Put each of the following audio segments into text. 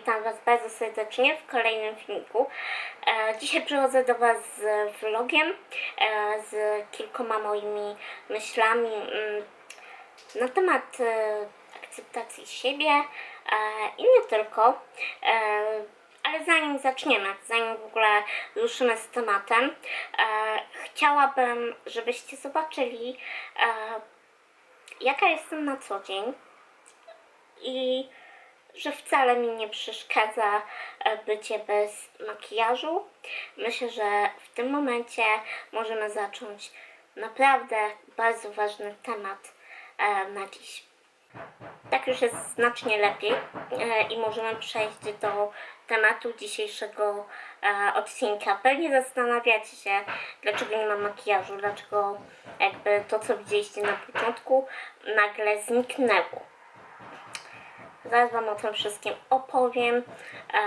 witam Was bardzo serdecznie w kolejnym filmiku. E, dzisiaj przychodzę do Was z vlogiem, e, z kilkoma moimi myślami mm, na temat e, akceptacji siebie i nie tylko. Ale zanim zaczniemy, zanim w ogóle ruszymy z tematem, chciałabym, żebyście zobaczyli, jaka jestem na co dzień i że wcale mi nie przeszkadza e, bycie bez makijażu. Myślę, że w tym momencie możemy zacząć naprawdę bardzo ważny temat e, na dziś. Tak już jest znacznie lepiej e, i możemy przejść do tematu dzisiejszego odcinka. Pewnie zastanawiacie się, dlaczego nie mam makijażu, dlaczego jakby to, co widzieliście na początku, nagle zniknęło. Zaraz Wam o tym wszystkim opowiem e,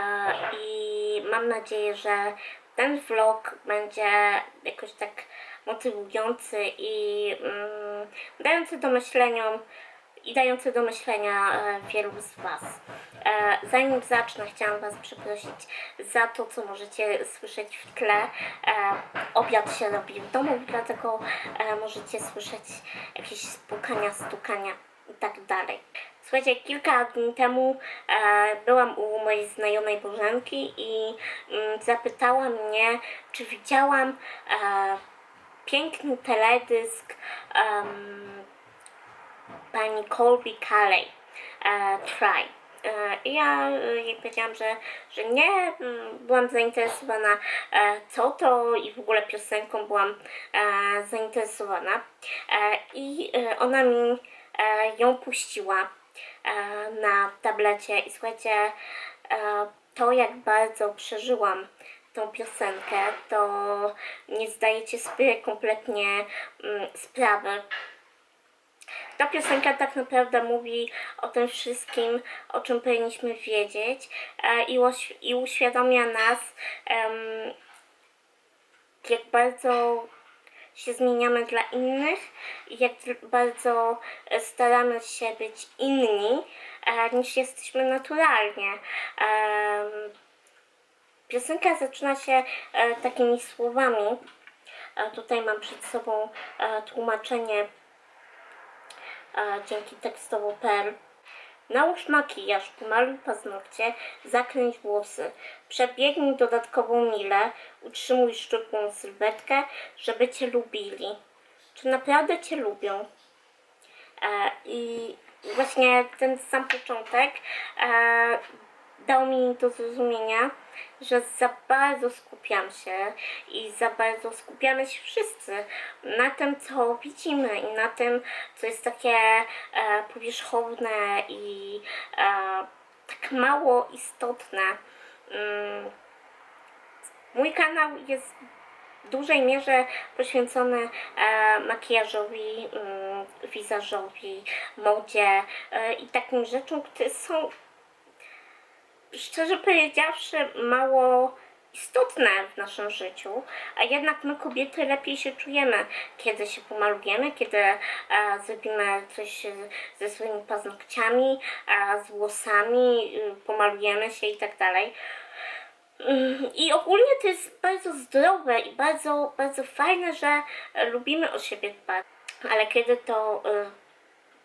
i mam nadzieję, że ten vlog będzie jakoś tak motywujący i mm, dający do myślenia i dający do myślenia e, wielu z Was. E, zanim zacznę, chciałam Was przeprosić za to, co możecie słyszeć w tle. E, obiad się robi w domu, dlatego e, możecie słyszeć jakieś spukania, stukania i tak dalej. Słuchajcie, kilka dni temu e, byłam u mojej znajomej Bożenki i mm, zapytała mnie, czy widziałam e, piękny teledysk em, pani Colby Caley, e, Try. E, I ja e, jej powiedziałam, że, że nie, mm, byłam zainteresowana e, co to i w ogóle piosenką byłam e, zainteresowana. E, I e, ona mi e, ją puściła e, na tablecie i słuchajcie, e, to jak bardzo przeżyłam tą piosenkę, to nie zdajecie sobie kompletnie mm, sprawy. Ta piosenka tak naprawdę mówi o tym wszystkim, o czym powinniśmy wiedzieć e, i, uś- i uświadamia nas, jak bardzo się zmieniamy dla innych i jak bardzo e, staramy się być inni, e, niż jesteśmy naturalnie. Piosenka zaczyna się e, takimi słowami. Tutaj mam przed sobą tłumaczenie dzięki tekstowo.pl. Nałóż makijaż, pomaluj paznokcie, zakręć włosy, przebiegnij dodatkową milę, utrzymuj szczupłą sylwetkę, żeby Cię lubili. Czy naprawdę Cię lubią? E, I właśnie ten sam początek e, dał mi do zrozumienia, że za bardzo skupiam się i za bardzo skupiamy się wszyscy na tym, co widzimy i na tym, co jest takie e, powierzchowne i e, tak mało istotne. Mm. Mój kanał jest w dużej mierze poświęcony e, makijażowi, mm, wizażowi, modzie e, i takim rzeczom, które są szczerze powiedziawszy mało istotne w naszym życiu, a jednak my kobiety lepiej się czujemy, kiedy się pomalujemy, kiedy e, zrobimy coś ze swoimi paznokciami, e, z włosami, y, pomalujemy się i tak dalej. Mm, I ogólnie to jest bardzo zdrowe i bardzo, bardzo fajne, że e, lubimy o siebie dbać. Ale kiedy to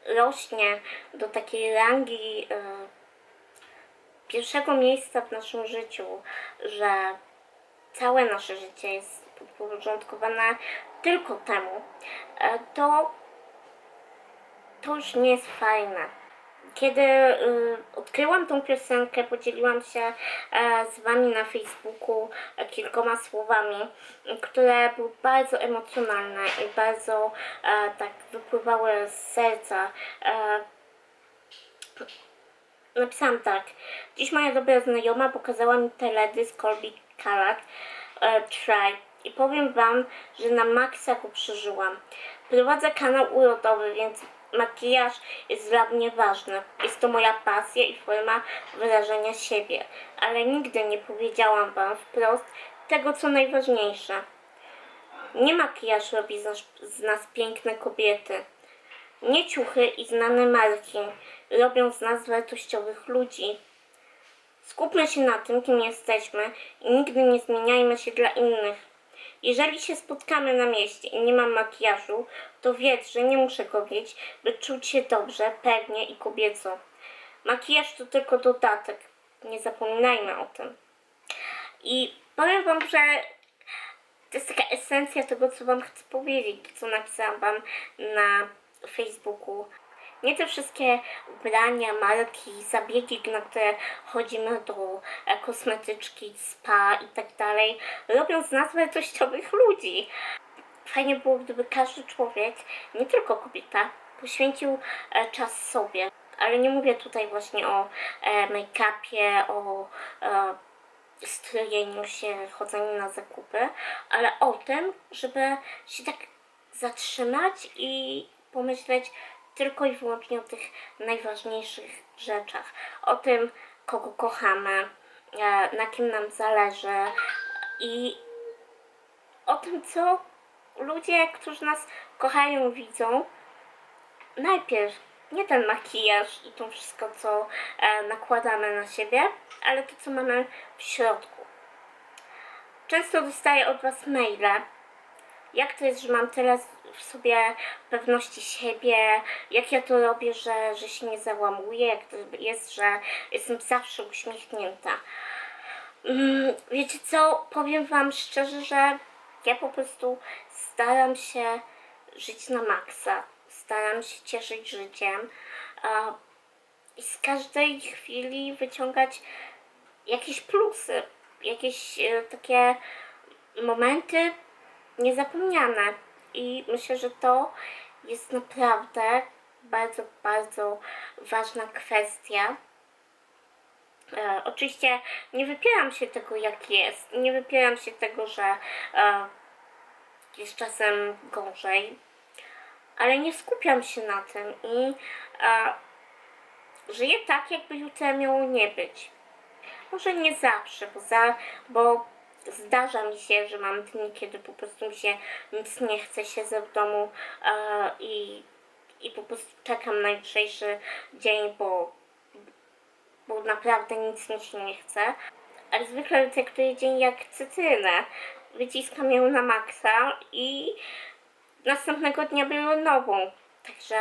y, rośnie do takiej rangi y, pierwszego miejsca w naszym życiu, że całe nasze życie jest podporządkowane tylko temu, e, to to już nie jest fajne. Kiedy y, odkryłam tą piosenkę, podzieliłam się e, z Wami na Facebooku e, kilkoma słowami, które były bardzo emocjonalne i bardzo tak wypływały z serca. Napisałam tak. Dziś moja dobra znajoma pokazała mi teledysk Colby Karat e, Try i powiem wam, że na maksa go przeżyłam. Prowadzę kanał urodowy, więc makijaż jest dla mnie ważny. Jest to moja pasja i forma wyrażenia siebie, ale nigdy nie powiedziałam wam wprost tego, co najważniejsze. Nie makijaż robi z nas, z nas piękne kobiety. Nie ciuchy i znane marki robią z nas wartościowych ludzi. Skupmy się na tym, kim jesteśmy i nigdy nie zmieniajmy się dla innych. Jeżeli się spotkamy na mieście i nie mam makijażu, to wiedz, że nie muszę go mieć, by czuć się dobrze, pewnie i kobieco. Makijaż to tylko dodatek. Nie zapominajmy o tym. I powiem Wam, że to jest taka esencja tego, co Wam chcę powiedzieć, co napisałam Wam na Facebooku. Nie te wszystkie ubrania, marki, zabiegi, na które chodzimy do e, kosmetyczki, spa i tak dalej, robią z nas wartościowych ludzi. Fajnie było, gdyby każdy człowiek, nie tylko kobieta, poświęcił e, czas sobie. Ale nie mówię tutaj właśnie o e, make-upie, o strojeniu się, chodzeniu na zakupy, ale o tym, żeby się tak zatrzymać i pomyśleć tylko i wyłącznie o tych najważniejszych rzeczach. O tym, kogo kochamy, e, na kim nam zależy i o tym, co ludzie, którzy nas kochają, widzą. Najpierw nie ten makijaż i to wszystko, co e, nakładamy na siebie, ale to, co mamy w środku. Często dostaję od Was maile, jak to jest, że mam tyle w sobie pewności siebie, jak ja to robię, że, że się nie załamuję, jak to jest, że jestem zawsze uśmiechnięta. Mm, Wiecie co, powiem Wam szczerze, że ja po prostu staram się żyć na maksa, staram się cieszyć życiem i z każdej chwili wyciągać jakieś plusy, jakieś e, takie momenty niezapomniane. I myślę, że to jest naprawdę bardzo, bardzo ważna kwestia. E, oczywiście nie wypieram się tego, jak jest. Nie wypieram się tego, że e, jest czasem gorzej, ale nie skupiam się na tym i e, żyję tak, jakby jutra miało nie być. Może nie zawsze, bo, za, bo zdarza mi się, że mam dni, kiedy po prostu mi się nic nie chce, siedzę w domu e, i, i po prostu czekam na jutrzejszy dzień, bo, bo naprawdę nic mi się nie chce. Ale zwykle traktuję dzień jak cytrynę. Wyciskam ją na maksa i następnego dnia biorę nową. Także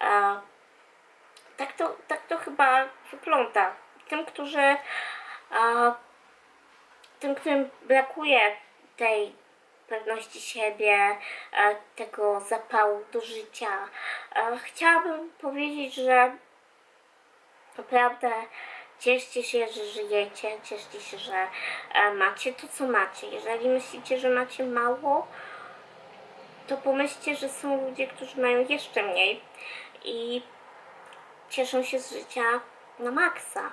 e, tak, to, tak to chyba wygląda. Tym, którzy e, tym, którym brakuje tej pewności siebie, e, tego zapału do życia. E, Chciałabym powiedzieć, że naprawdę cieszcie się, że żyjecie, cieszcie się, że e, macie to, co macie. Jeżeli myślicie, że macie mało, to pomyślcie, że są ludzie, którzy mają jeszcze mniej i cieszą się z życia na maksa.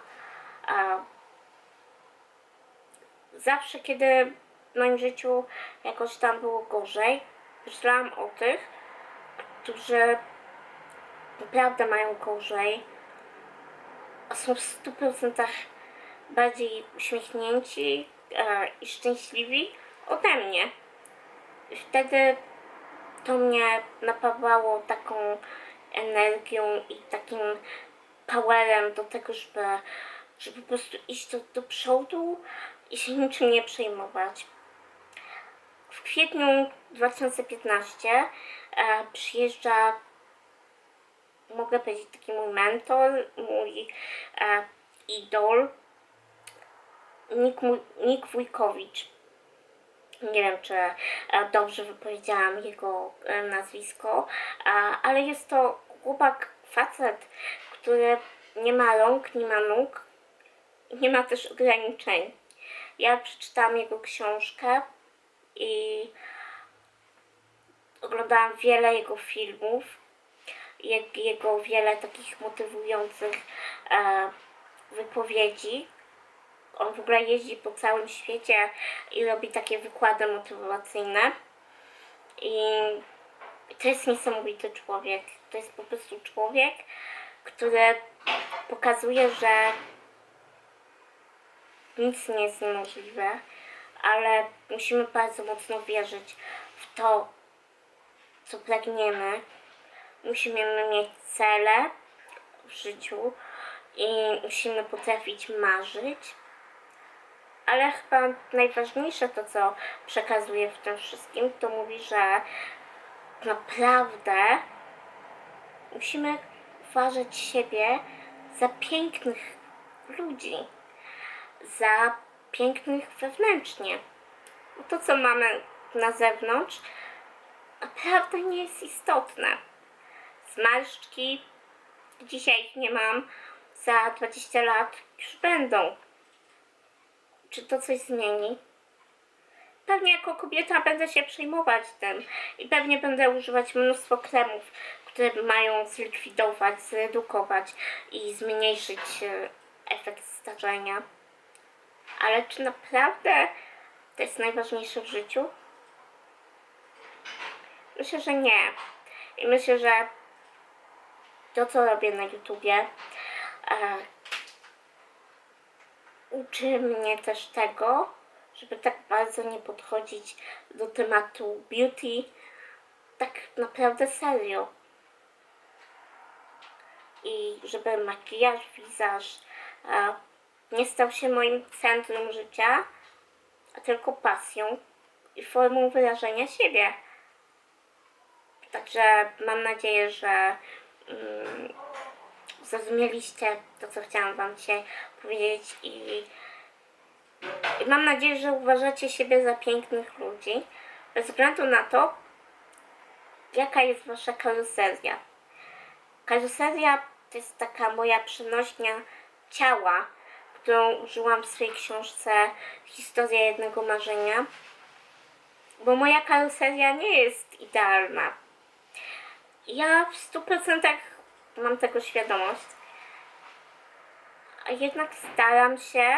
Zawsze, kiedy w moim życiu jakoś tam było gorzej, myślałam o tych, którzy naprawdę mają gorzej, są w 100% bardziej uśmiechnięci e, i szczęśliwi ode mnie. I wtedy to mnie napawało taką energią i takim powerem do tego, żeby, żeby po prostu iść do, do przodu i się niczym nie przejmować. W kwietniu 2015 e, przyjeżdża, mogę powiedzieć, taki mój mentor, mój e, idol, Nik, Nik Wójkowicz. Nie wiem, czy e, dobrze wypowiedziałam jego nazwisko, ale jest to chłopak, facet, który nie ma rąk, nie ma nóg, nie ma też ograniczeń. Ja przeczytałam jego książkę i oglądałam wiele jego filmów, jego wiele takich motywujących e, wypowiedzi. On w ogóle jeździ po całym świecie i robi takie wykłady motywacyjne. I to jest niesamowity człowiek. To jest po prostu człowiek, który pokazuje, że nic nie jest niemożliwe, ale musimy bardzo mocno wierzyć w to, co pragniemy. Musimy mieć cele w życiu i musimy potrafić marzyć. Ale chyba najważniejsze to, co przekazuje w tym wszystkim, to mówi, że naprawdę musimy uważać siebie za pięknych ludzi, za pięknych wewnętrznie. To, co mamy na zewnątrz, naprawdę nie jest istotne. Zmarszczki, dzisiaj ich nie mam, za 20 lat już będą. Czy to coś zmieni? Pewnie jako kobieta będę się przejmować tym i pewnie będę używać mnóstwo kremów, które mają zlikwidować, zredukować i zmniejszyć e, efekt starzenia. Ale czy naprawdę to jest najważniejsze w życiu? Myślę, że nie. I myślę, że to, co robię na YouTubie, e, uczy mnie też tego, żeby tak bardzo nie podchodzić do tematu beauty tak naprawdę serio. I żeby makijaż, wizaż e, nie stał się moim centrum życia, a tylko pasją i formą wyrażenia siebie. Także mam nadzieję, że mm, zrozumieliście to, co chciałam Wam dzisiaj powiedzieć i, i mam nadzieję, że uważacie siebie za pięknych ludzi, bez względu na to, jaka jest Wasza karuseria. Karuseria to jest taka moja przenośnia ciała, którą użyłam w swojej książce Historia jednego marzenia, bo moja karuseria nie jest idealna. Ja w 100% mam tego świadomość, jednak staram się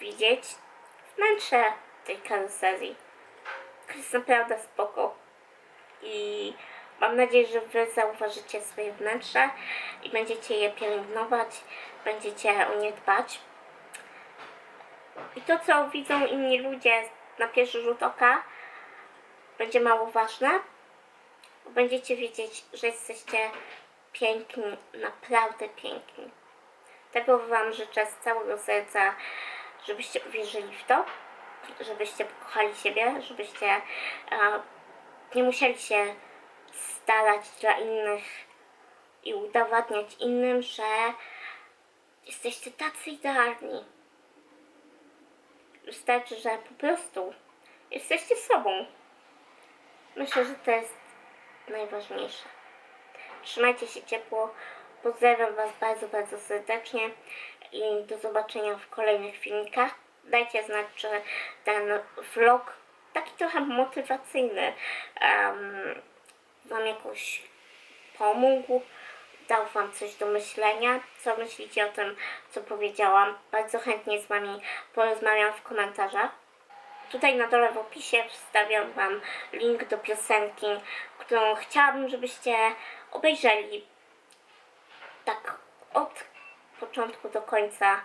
widzieć wnętrze tej karuserii. To jest naprawdę spoko. I mam nadzieję, że Wy zauważycie swoje wnętrze i będziecie je pielęgnować, będziecie o nie dbać. I to, co widzą inni ludzie na pierwszy rzut oka, będzie mało ważne, będziecie wiedzieć, że jesteście piękni, naprawdę piękni. Tego Wam życzę z całego serca, żebyście uwierzyli w to, żebyście pokochali siebie, żebyście e, nie musieli się starać dla innych i udowadniać innym, że jesteście tacy idealni. Wystarczy, że po prostu jesteście sobą. Myślę, że to jest najważniejsze. Trzymajcie się ciepło. Pozdrawiam Was bardzo, bardzo serdecznie i do zobaczenia w kolejnych filmikach. Dajcie znać, czy ten vlog, taki trochę motywacyjny, um, Wam jakoś pomógł, dał Wam coś do myślenia. Co myślicie o tym, co powiedziałam? Bardzo chętnie z Wami porozmawiam w komentarzach. Tutaj na dole w opisie wstawiam Wam link do piosenki, którą chciałabym, żebyście obejrzeli tak od początku do końca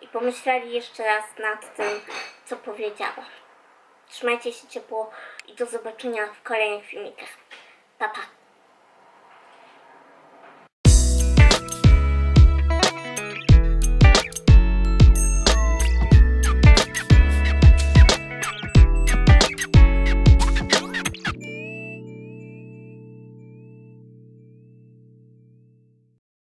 i pomyśleli jeszcze raz nad tym, co powiedziałam. Trzymajcie się ciepło i do zobaczenia w kolejnych filmikach. Papa.